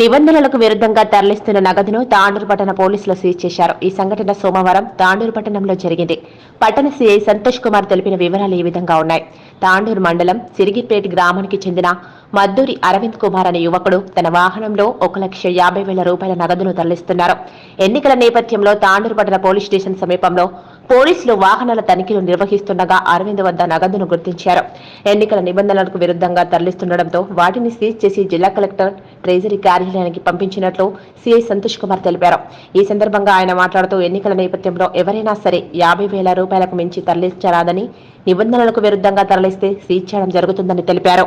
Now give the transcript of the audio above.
నిబంధనలకు విరుద్ధంగా తరలిస్తున్న నగదును తాండూరు పట్టణ పోలీసులు సీజ్ చేశారు. ఈ సంఘటన సోమవారం తాండూరు పట్టణంలో జరిగింది. పట్టణ సీఐ సంతోష్ కుమార్ తెలిపిన వివరాలు ఈ విధంగా ఉన్నాయి. తాండూరు మండలం సిరిగిపేట గ్రామానికి చెందిన మద్దూరి అరవింద్ కుమార్ అనే యువకుడు తన వాహనంలో ఒక లక్ష యాభై వేల రూపాయల నగదును తరలిస్తున్నారు. ఎన్నికల నేపథ్యంలో తాండూరు పట్టణ పోలీస్ స్టేషన్ సమీపంలో పోలీసులు వాహనాల తనిఖీలు నిర్వహిస్తుండగా అరవింద్ వద్ద నగదును గుర్తించారు. ఎన్నికల నిబంధనలకు విరుద్ధంగా తరలిస్తుండటంతో వాటిని సీజ్ చేసి జిల్లా కలెక్టర్ ట్రెజరీ కార్యాలయానికి పంపించినట్లు సీఐ సంతోష్ కుమార్ తెలిపారు. ఈ సందర్భంగా ఆయన మాట్లాడుతూ ఎన్నికల నేపథ్యంలో ఎవరైనా సరే యాభై వేల రూపాయలకు మించి తరలించరాదని నిబంధనలకు విరుద్ధంగా తరలిస్తే సీజ్ చేయడం జరుగుతుందని తెలిపారు.